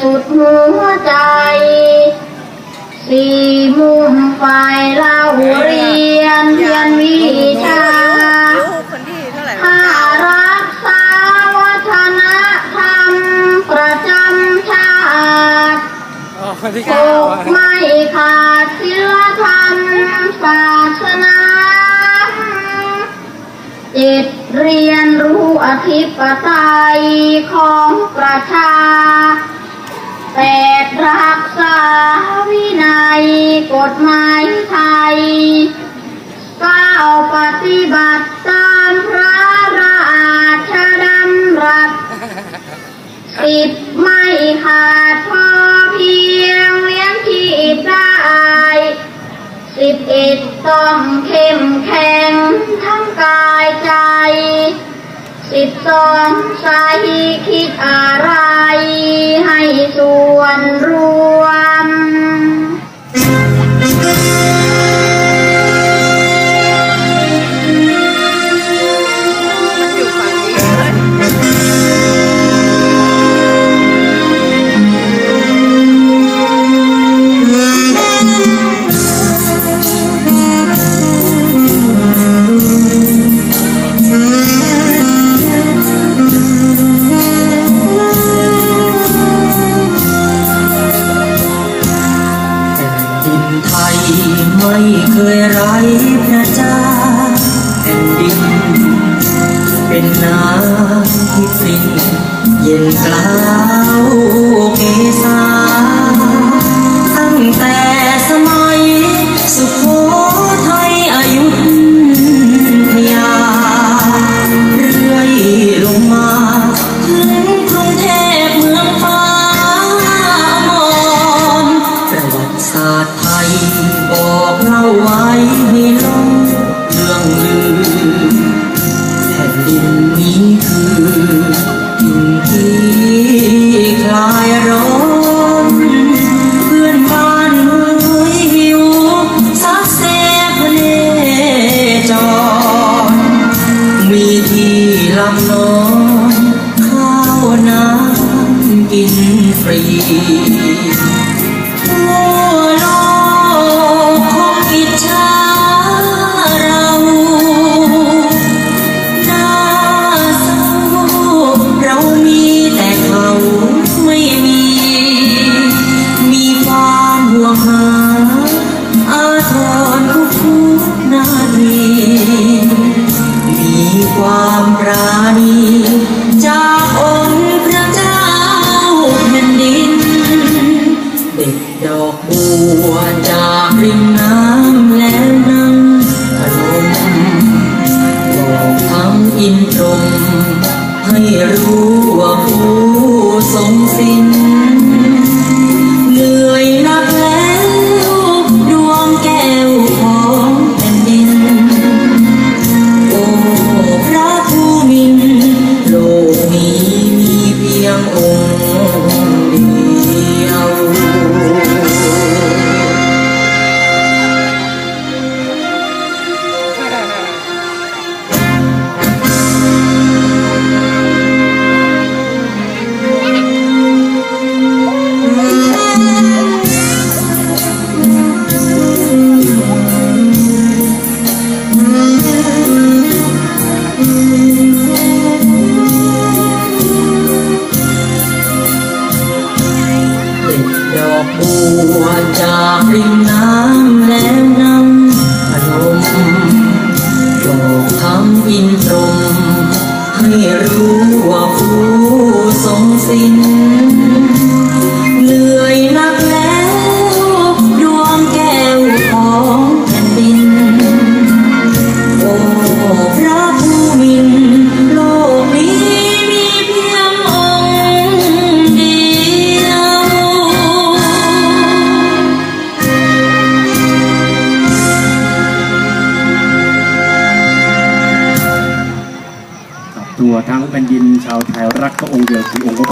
สุดหัวใจ สี่มุมฝ่ายเล่าเรียนเรียนวิชาลูกคาไหร่ถ้ารักษาวัฒนธรรมประจำชาติตกไม่ขาดศิลธรรมศาสนาจิตเรียนรู้อธิปไตยของประชา แปดรักษาวินัยกฎหมายไทยก้าวปฏิบัติตามพระราชดำรัสสิบไม่ขาดพอเพียงเลี้ยงชีพได้สิบเอ็ดต้องเข้มแข็ง สิบสองใส่คิดอะไรให้ส่วนรู้ ไม่เคยไร้พระเจ้าแผ่นดิน เป็นน้ำที่สิ้นเย็นกลา บอกเล่าไว้ให้ลงเรื่องลือแผ่นดินนี้คือดินที่คลายร้อนเพื่อนบ้านเมืองหิวซักเซพเนจรมีที่ลำนอนข้าวน้ำกินฟรี วจากริมน้ำแล้วนำพนมบอกทั้งอินตรง ให้รู้ว่าผู้ทรงสิ้น ทั้งแผ่นดินชาวไทยรักพระองค์เดียวคือองค์พระ